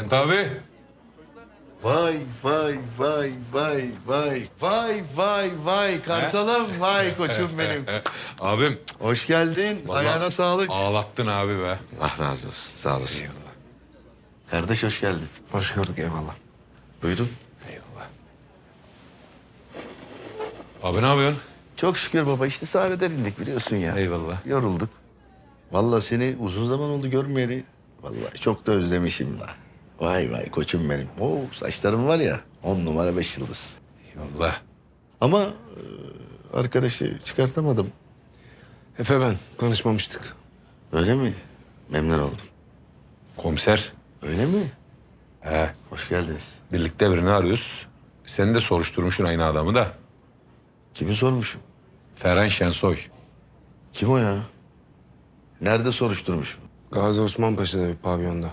Bülent abi. Vay vay vay vay vay vay vay vay kartalım vay koçum benim. Abim. Hoş geldin. vallahi Ayağına sağlık. Ağlattın abi be. Allah razı olsun. Sağ olasın. Kardeş hoş geldin. Hoş gördük eyvallah. Buyurun. Eyvallah. Abi ne yapıyorsun? Çok şükür baba işte sahneden indik biliyorsun ya. Eyvallah. Yorulduk. Vallahi seni uzun zaman oldu görmeyeli. Vallahi çok da özlemişim la. Vay vay koçum benim. Oo saçlarım var ya on numara beş yıldız. Eyvallah. Ama e, arkadaşı çıkartamadım. Efe ben tanışmamıştık. Öyle mi? Memnun oldum. Komiser. Öyle mi? He. Hoş geldiniz. Birlikte birini arıyoruz. Sen de soruşturmuşsun aynı adamı da. Kimi sormuşum? Ferhan Şensoy. Kim o ya? Nerede soruşturmuşum? Gazi Osman Paşa'da bir pavyonda.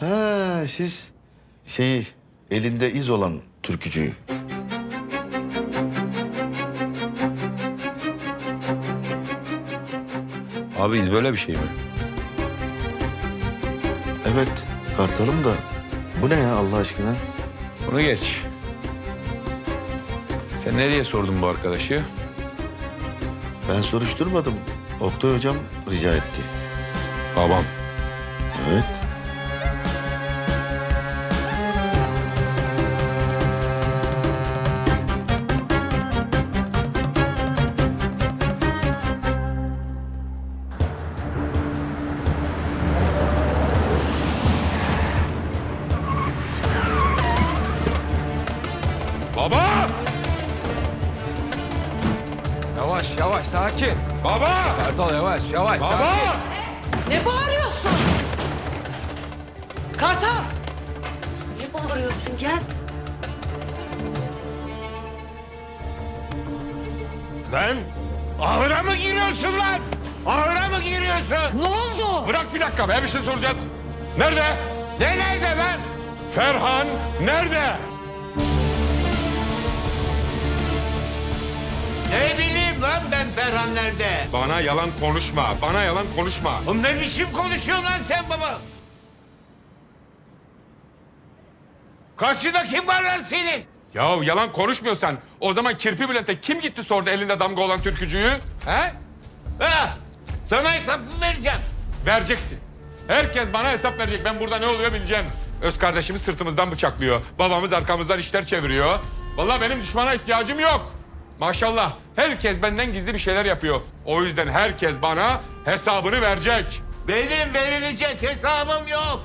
Ha siz şeyi elinde iz olan türkücüyü. Abi iz böyle bir şey mi? Evet kartalım da bu ne ya Allah aşkına? Bunu geç. Sen ne diye sordun bu arkadaşı? Ben soruşturmadım. Oktay hocam rica etti. Babam. Evet. Yavaş Baba! Ne bağırıyorsun? Kartal! Ne bağırıyorsun? Gel. Lan ahıra mı giriyorsun lan? Ahıra mı giriyorsun? Ne oldu? Bırak bir dakika be bir şey soracağız. Nerede? Ne nerede lan? Ferhan nerede? Nerede? Bana yalan konuşma. Bana yalan konuşma. Oğlum ne biçim konuşuyorsun lan sen baba? Karşıda kim var lan senin? Ya yalan konuşmuyorsan o zaman Kirpi Bülent'e kim gitti sordu elinde damga olan türkücüyü? He? Ha? Sana hesap mı vereceğim? Vereceksin. Herkes bana hesap verecek. Ben burada ne oluyor bileceğim. Öz kardeşimiz sırtımızdan bıçaklıyor. Babamız arkamızdan işler çeviriyor. Vallahi benim düşmana ihtiyacım yok. Maşallah herkes benden gizli bir şeyler yapıyor. O yüzden herkes bana hesabını verecek. Benim verilecek hesabım yok.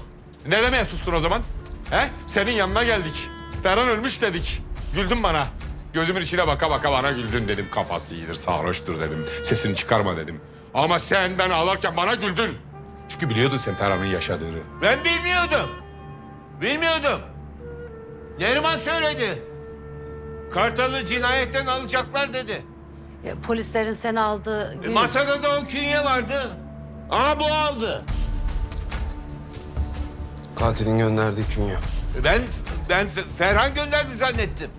Ne demeye sustun o zaman? He? Senin yanına geldik. Ferhan ölmüş dedik. Güldün bana. Gözümün içine baka baka bana güldün dedim. Kafası iyidir, sarhoştur dedim. Sesini çıkarma dedim. Ama sen ben ağlarken bana güldün. Çünkü biliyordun sen Ferhan'ın yaşadığını. Ben bilmiyordum. Bilmiyordum. Neriman söyledi. Kartalı cinayetten alacaklar dedi. E, polislerin seni aldığı E, gün... masada da o künye vardı. Aha bu aldı. Katilin gönderdiği künye. E, Ben ben Fe- Ferhan gönderdi zannettim.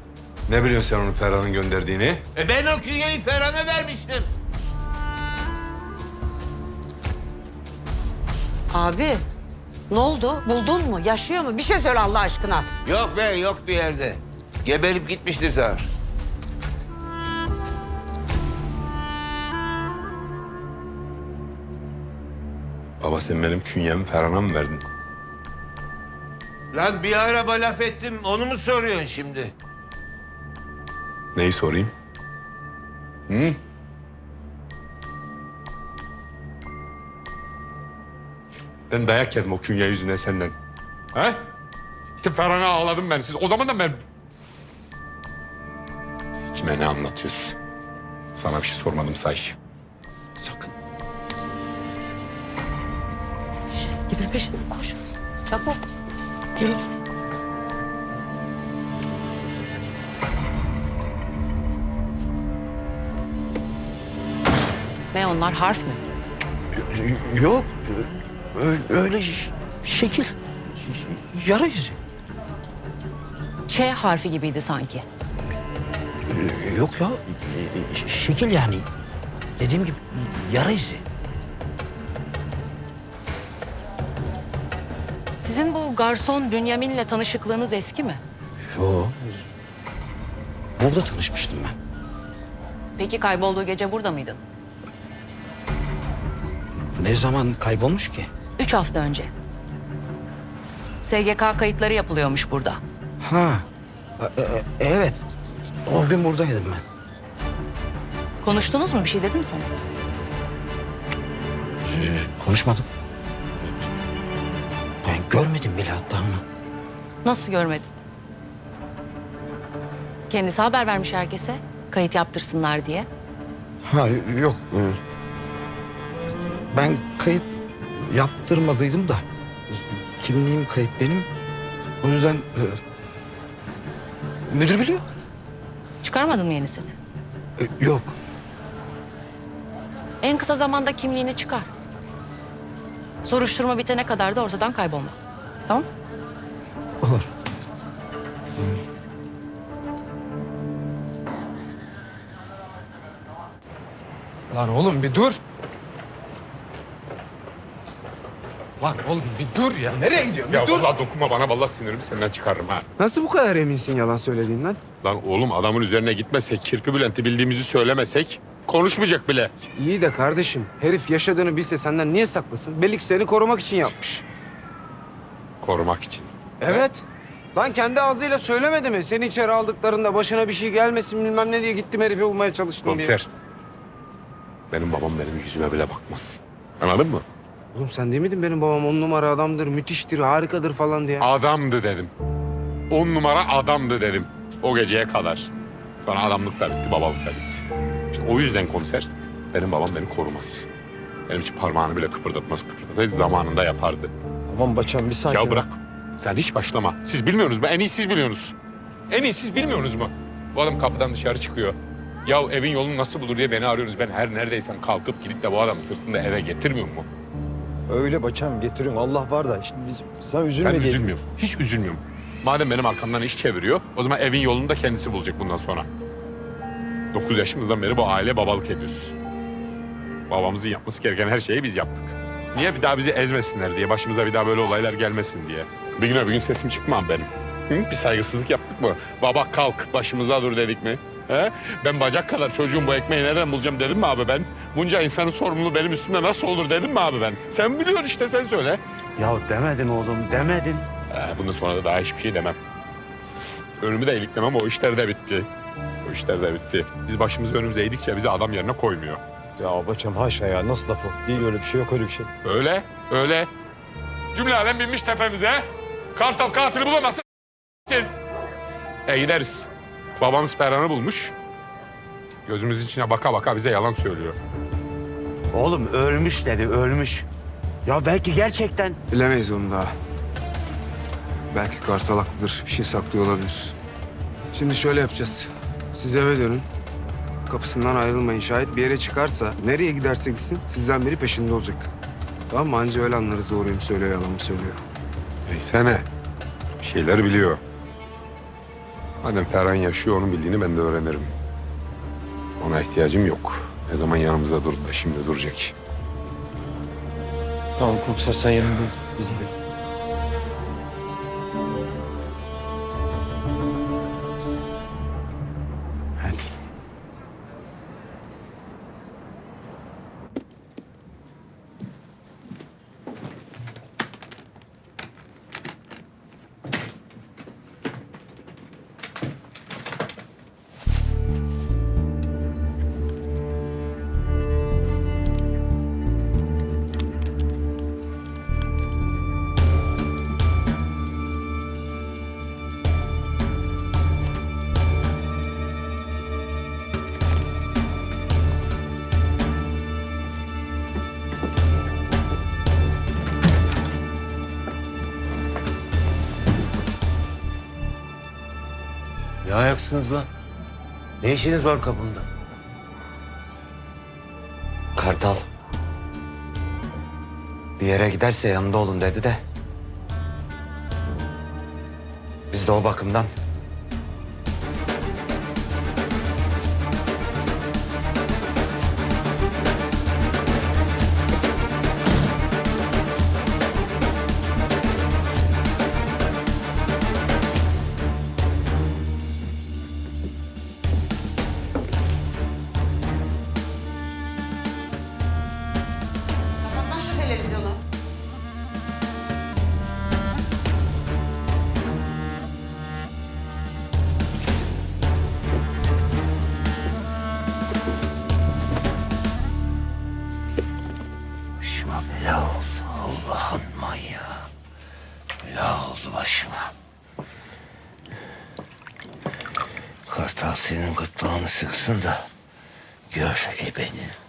Ne biliyorsun sen onun Ferhan'ın gönderdiğini? E ben o künyeyi Ferhan'a vermiştim. Abi ne oldu? Buldun mu? Yaşıyor mu? Bir şey söyle Allah aşkına. Yok be yok bir yerde. Geberip gitmiştir Zahar. Baba sen benim künyemi Ferhan'a mı verdin? Lan bir araba laf ettim onu mu soruyorsun şimdi? Neyi sorayım? Hı? Ben dayak yedim o künye yüzünden senden. He? Gitti Ferhan'a ağladım ben. Siz o zaman da ben... Kime ne anlatıyorsun? Sana bir şey sormadım say. Sakın. Gidin peşine koş. Çabuk. Yürü. Ne onlar harf mi? Yok. Öyle, şekil. Yara izi. Ç harfi gibiydi sanki. Yok ya. Şekil yani. Dediğim gibi yara izi. Sizin bu garson Bünyamin'le tanışıklığınız eski mi? Yo. Burada tanışmıştım ben. Peki kaybolduğu gece burada mıydın? Ne zaman kaybolmuş ki? Üç hafta önce. SGK kayıtları yapılıyormuş burada. Ha. e- e- evet. O gün buradaydım ben. Konuştunuz mu? Bir şey dedim sana. Konuşmadım. Ben görmedim bile hatta onu. Nasıl görmedin? Kendisi haber vermiş herkese. Kayıt yaptırsınlar diye. Ha yok. e, Ben kayıt yaptırmadıydım da. Kimliğim kayıp benim. O yüzden e, müdür biliyor. Çıkarmadın mı yenisini? E, Yok. En kısa zamanda kimliğini çıkar. Soruşturma bitene kadar da ortadan kaybolma. Tamam? Olur. Lan oğlum bir dur. Lan oğlum bir dur ya. Nereye gidiyorsun? Ya vallahi dokunma bana vallahi sinirimi senden çıkarırım ha. Nasıl bu kadar eminsin yalan söylediğinden? Lan oğlum adamın üzerine gitmesek, Kirpi Bülent'i bildiğimizi söylemesek konuşmayacak bile. İyi de kardeşim herif yaşadığını bilse senden niye saklasın? Belli ki seni korumak için yapmış. Korumak için. Evet. Lan kendi ağzıyla söylemedi mi? Seni içeri aldıklarında başına bir şey gelmesin bilmem ne diye gittim herifi bulmaya çalıştım diye. Komiser. Benim babam benim yüzüme bile bakmaz. Anladın mı? Oğlum sen değil miydin benim babam on numara adamdır, müthiştir, harikadır falan diye? Adamdı dedim. On numara adamdı dedim. O geceye kadar. Sonra adamlık da bitti, babalık da bitti. İşte o yüzden komiser, benim babam beni korumaz. Benim için parmağını bile kıpırdatmaz kıpırdatmaz. Zamanında yapardı. Tamam Baçan bir sakin. Ya bırak. Sen hiç başlama. Siz bilmiyorsunuz mu? En iyi siz biliyorsunuz. En iyi siz bilmiyorsunuz mu? Bu adam kapıdan dışarı çıkıyor. Ya evin yolunu nasıl bulur diye beni arıyorsunuz. Ben her neredeysem kalkıp gidip de bu adamı sırtında eve getirmiyor mu? Öyle Baçan getiriyorum. Allah var da şimdi biz sen üzülme Ben diye. üzülmüyorum. Hiç üzülmüyorum. Madem benim arkamdan iş çeviriyor, o zaman evin yolunu da kendisi bulacak bundan sonra. Dokuz yaşımızdan beri bu aile babalık ediyoruz. Babamızın yapması gereken her şeyi biz yaptık. Niye bir daha bizi ezmesinler diye, başımıza bir daha böyle olaylar gelmesin diye. Bir gün bir gün sesim çıkmam benim. Hı? Bir saygısızlık yaptık mı? Baba kalk, başımıza dur dedik mi? He? Ben bacak kadar çocuğum bu ekmeği nereden bulacağım dedim mi abi ben? Bunca insanın sorumluluğu benim üstümde nasıl olur dedim mi abi ben? Sen biliyorsun işte sen söyle. Ya demedim oğlum demedim. Ee, bundan sonra da daha hiçbir şey demem. Ölümü de iliklemem o işler de bitti. O işler de bitti. Biz başımızı önümüze eğdikçe bizi adam yerine koymuyor. Ya Baçan haşa ya nasıl laf o? Değil öyle bir şey yok öyle bir şey. Öyle, öyle. Cümle alem binmiş tepemize. Kartal katili bulamazsın. E gideriz. Babamız Ferhan'ı bulmuş. Gözümüzün içine baka baka bize yalan söylüyor. Oğlum ölmüş dedi ölmüş. Ya belki gerçekten Bilemeyiz onu daha. Belki Kartal haklıdır. Bir şey saklıyor olabilir. Şimdi şöyle yapacağız. Siz eve dönün. Kapısından ayrılmayın. Şayet bir yere çıkarsa nereye giderse gitsin sizden biri peşinde olacak. Tamam mı? Anca öyle anlarız doğruyu mu söylüyor, yalan mı söylüyor. Neyse ne. Bir şeyler biliyor. Madem Ferhan yaşıyor, onun bildiğini ben de öğrenirim. Ona ihtiyacım yok. Ne zaman yanımıza durdu da şimdi duracak. Tamam komiser sen yanımda biz Ne ayaksınız lan? Ne işiniz var kapımda? Kartal. Bir yere giderse yanında olun dedi de. Biz de o bakımdan gırtlağını sıksın da gör ebenin.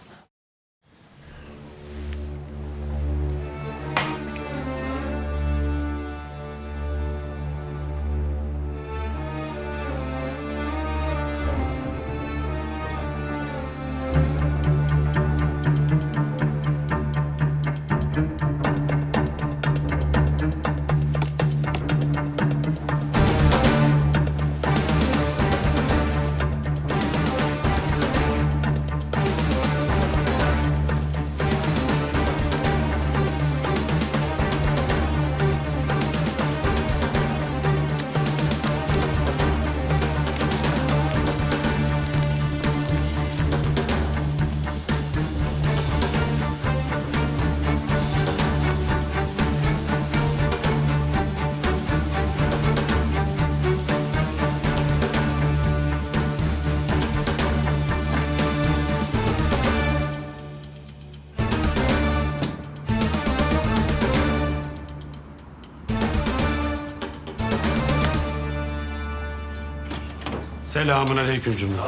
Selamun aleyküm cümle.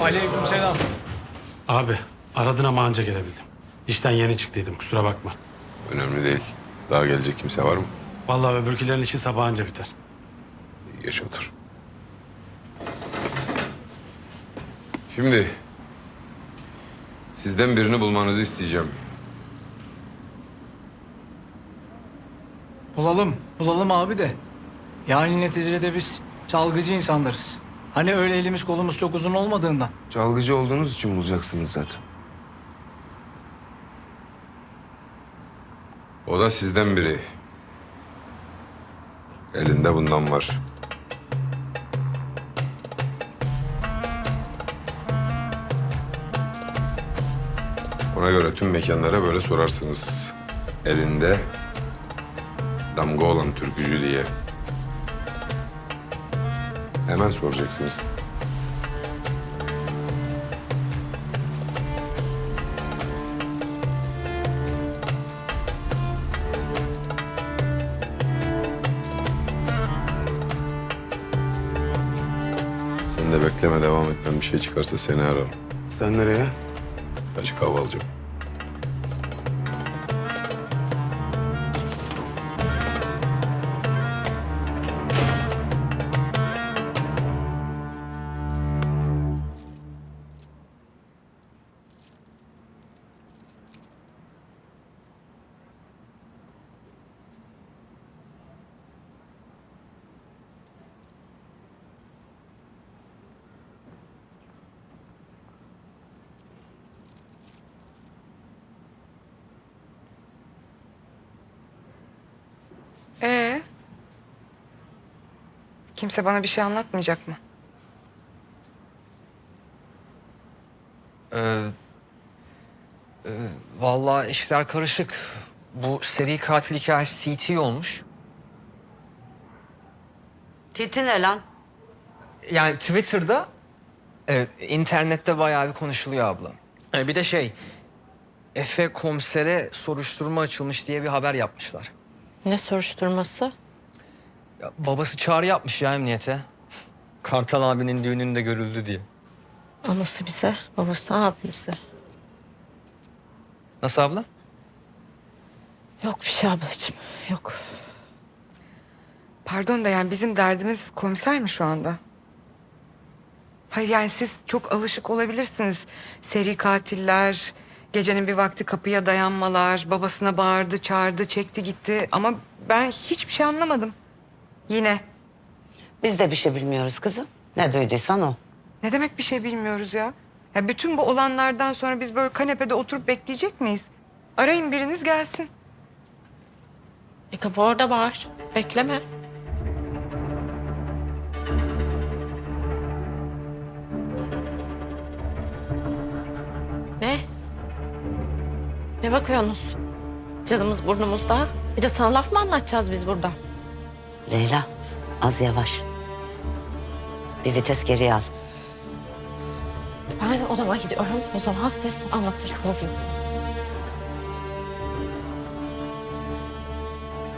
Aleyküm selam. Abi aradın ama anca gelebildim. İşten yeni çıktıydım kusura bakma. Önemli değil. Daha gelecek kimse var mı? Vallahi öbürkülerin işi sabah anca biter. Geç otur. Şimdi sizden birini bulmanızı isteyeceğim. Bulalım, bulalım abi de. Yani neticede biz çalgıcı insanlarız. Hani öyle elimiz kolumuz çok uzun olmadığından. Çalgıcı olduğunuz için bulacaksınız zaten. O da sizden biri. Elinde bundan var. Ona göre tüm mekanlara böyle sorarsınız. Elinde damga olan türkücü diye. Hemen soracaksınız. Sen de bekleme devam et. Ben bir şey çıkarsa seni ararım. Sen nereye? Açık hava alacağım. Kimse bana bir şey anlatmayacak mı? Ee, e, vallahi işler karışık. Bu seri katil hikayesi TT olmuş. Titi ne lan? Yani Twitter'da, evet, internette bayağı bir konuşuluyor abla. Ee, bir de şey, Efe komisere soruşturma açılmış diye bir haber yapmışlar. Ne soruşturması? Ya, babası çağrı yapmış ya emniyete. Kartal abinin düğününde görüldü diye. Anası bize, babası abimize. Nasıl abla? Yok bir şey ablacığım, yok. Pardon da yani bizim derdimiz komiser mi şu anda? Hayır yani siz çok alışık olabilirsiniz. Seri katiller, gecenin bir vakti kapıya dayanmalar, babasına bağırdı, çağırdı, çekti gitti. Ama ben hiçbir şey anlamadım. Yine. Biz de bir şey bilmiyoruz kızım. Ne duyduysan o. Ne demek bir şey bilmiyoruz ya? Ya bütün bu olanlardan sonra biz böyle kanepede oturup bekleyecek miyiz? Arayın biriniz gelsin. E kapı orada var. Bekleme. Ne? Ne bakıyorsunuz? Canımız burnumuzda. Bir de sana laf mı anlatacağız biz burada? Leyla az yavaş. Bir vites geriye al. Ben odama gidiyorum. O zaman siz anlatırsınız.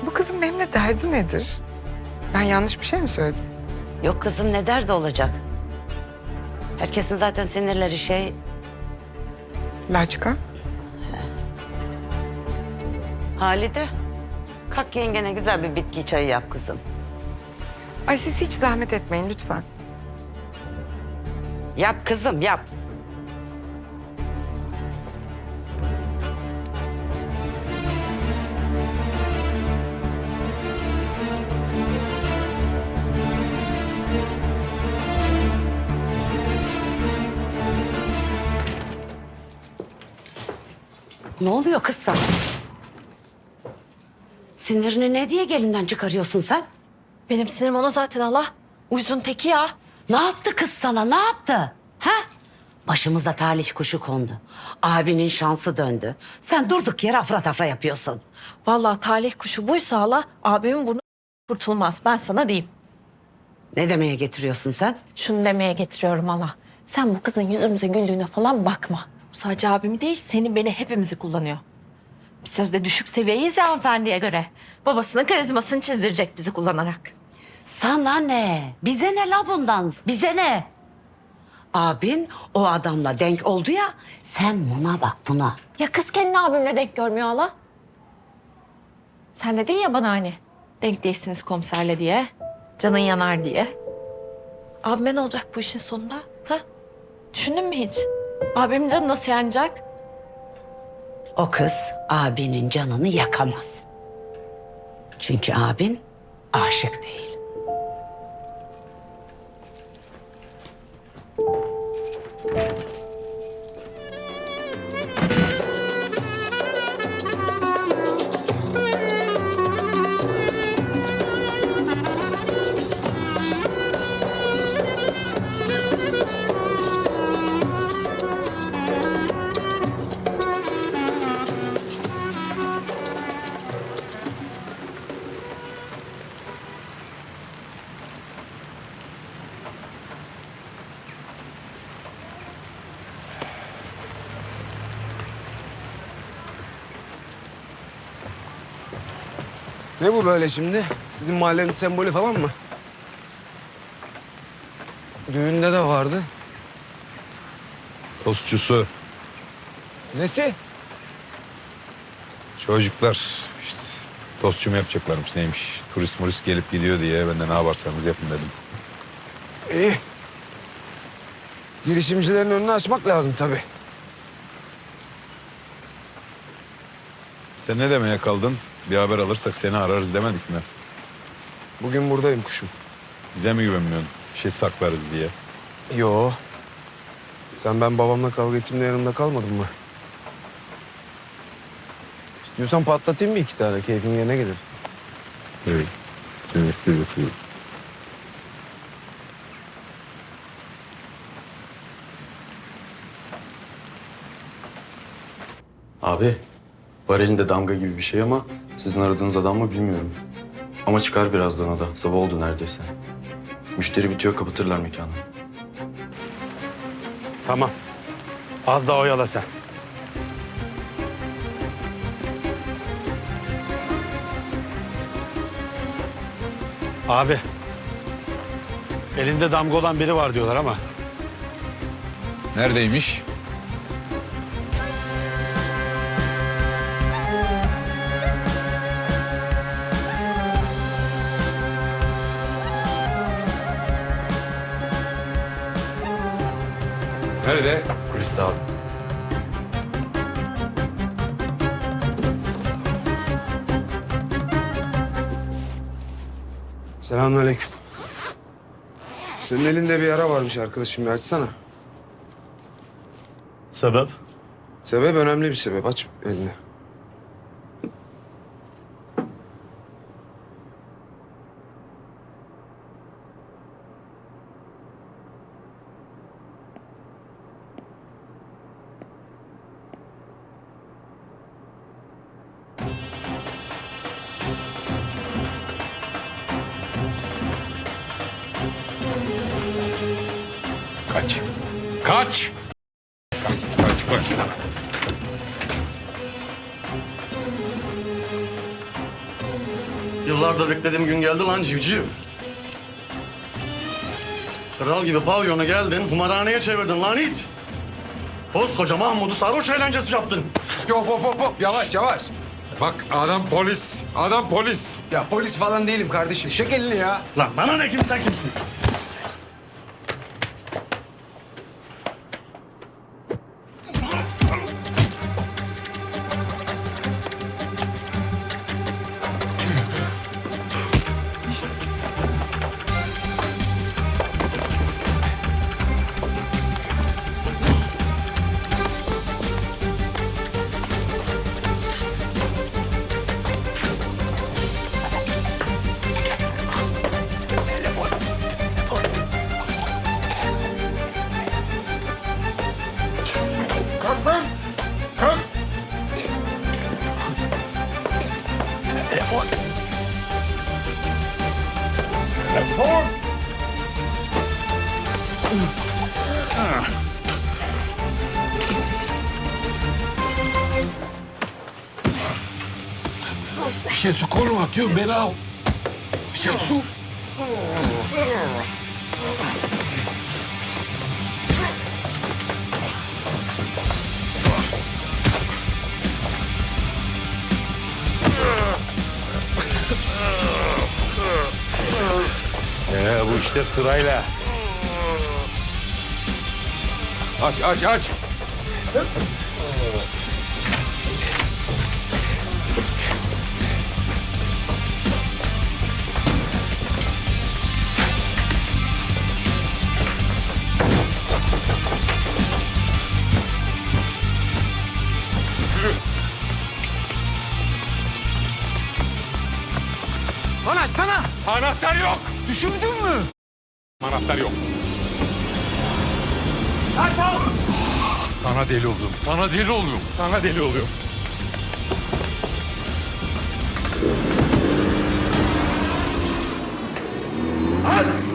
Bu kızın benimle derdi nedir? Ben yanlış bir şey mi söyledim? Yok kızım ne derdi olacak? Herkesin zaten sinirleri şey... Laçka. Halide. Kalk yengene güzel bir bitki çayı yap kızım. Ay siz hiç zahmet etmeyin lütfen. Yap kızım yap. Ne oluyor kız sana? Sinirini ne diye gelinden çıkarıyorsun sen? Benim sinirim ona zaten Allah. Uyuzun teki ya. Ne yaptı kız sana? Ne yaptı? Ha? Başımıza talih kuşu kondu. Abinin şansı döndü. Sen durduk yere afra tafra yapıyorsun. Vallahi talih kuşu buysa Allah abimin burnu kurtulmaz. Ben sana diyeyim. Ne demeye getiriyorsun sen? Şunu demeye getiriyorum Allah. Sen bu kızın yüzümüze güldüğüne falan bakma. Bu sadece abimi değil seni beni hepimizi kullanıyor. Bir sözde düşük seviyeyiz ya hanımefendiye göre. Babasının karizmasını çizdirecek bizi kullanarak. Sana ne? Bize ne la bundan? Bize ne? Abin o adamla denk oldu ya. Sen buna bak buna. Ya kız kendini abimle denk görmüyor hala. Sen dedin ya bana hani denk değilsiniz komiserle diye. Canın yanar diye. Abime ne olacak bu işin sonunda? Ha? Düşündün mü hiç? Abimin canı nasıl yanacak? O kız abinin canını yakamaz. Çünkü abin aşık değil. Ne bu böyle şimdi? Sizin mahallenin sembolü falan mı? Düğünde de vardı. Tostçusu. Nesi? Çocuklar işte tostçu mu yapacaklarmış neymiş. Turist murist gelip gidiyor diye ben de ne yaparsanız yapın dedim. İyi. Girişimcilerin önünü açmak lazım tabii. Sen ne demeye kaldın? Bir haber alırsak seni ararız demedik mi? Bugün buradayım kuşum. Bize mi güvenmiyorsun? Bir şey saklarız diye. Yo. Sen ben babamla kavga ettiğimde yanımda kalmadın mı? İstiyorsan patlatayım mı iki tane? Keyfin yerine gelir. Evet. Evet, evet, evet. Abi, var elinde damga gibi bir şey ama sizin aradığınız adam mı bilmiyorum. Ama çıkar birazdan o da. Sabah oldu neredeyse. Müşteri bitiyor, kapatırlar mekanı. Tamam. Az daha oyala sen. Abi. Elinde damga olan biri var diyorlar ama. Neredeymiş? Nerede? Kuliste abi. Selamünaleyküm. Senin elinde bir yara varmış arkadaşım. Bir açsana. Sebep? Sebep önemli bir sebep. Aç elini. civciv. Kral gibi pavyona geldin, kumarhaneye çevirdin lan it. Koskoca Mahmud'u sarhoş eğlencesi yaptın. Hop hop hop hop yavaş yavaş. Bak adam polis, adam polis. Ya polis falan değilim kardeşim. Çek ya. Lan bana ne kimsen kimsin? Telefon. Şesu konum atıyor beni al. Şesu. İşte sırayla. Aç aç aç. Lan açsana. Anahtar yok. Düşürdün mü? Anahtar yok. Sana deli oluyorum. Sana deli oluyorum. Sana deli oluyorum. Lan!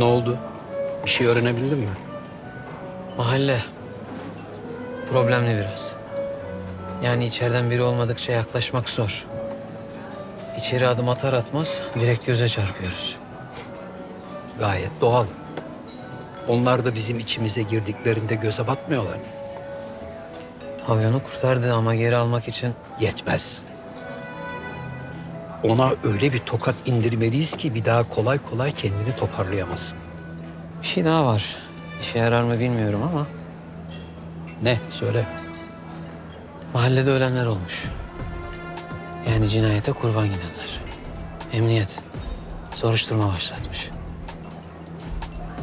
Ne oldu? Bir şey öğrenebildin mi? Mahalle. Problemli biraz. Yani içeriden biri olmadıkça yaklaşmak zor. İçeri adım atar atmaz direkt göze çarpıyoruz. Gayet doğal. Onlar da bizim içimize girdiklerinde göze batmıyorlar. Pavyonu kurtardı ama geri almak için Yetmez. Ona öyle bir tokat indirmeliyiz ki bir daha kolay kolay kendini toparlayamazsın. bir şey daha var. İşe yarar mı bilmiyorum ama Ne? Söyle. mahallede ölenler olmuş. Yani cinayete kurban gidenler. Emniyet soruşturma başlatmış.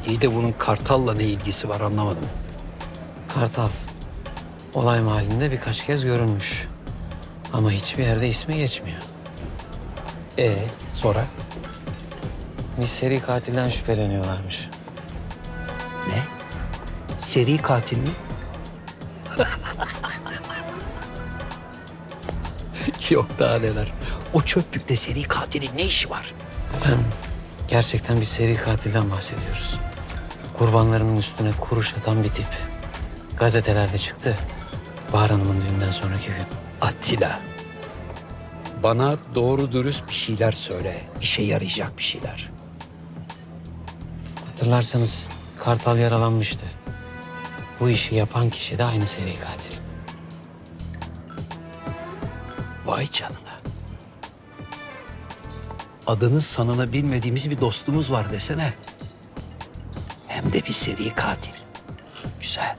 İyi de bunun Kartal'la ne ilgisi var anlamadım. Kartal olay mahallinde birkaç kez görünmüş. Ama hiçbir yerde ismi geçmiyor. E sonra? Bir seri katilden şüpheleniyorlarmış. Ne? Seri katil mi? Yok daha neler. O çöplükte seri katilin ne işi var? Efendim, gerçekten bir seri katilden bahsediyoruz. Kurbanlarının üstüne kuruş atan bir tip. Gazetelerde çıktı. Bahar Hanım'ın düğünden sonraki gün. Attila. Bana doğru dürüst bir şeyler söyle. İşe yarayacak bir şeyler. Hatırlarsanız Kartal yaralanmıştı. Bu işi yapan kişi de aynı seri katil. Vay canına. Adını sanını bilmediğimiz bir dostumuz var desene. Hem de bir seri katil. Güzel.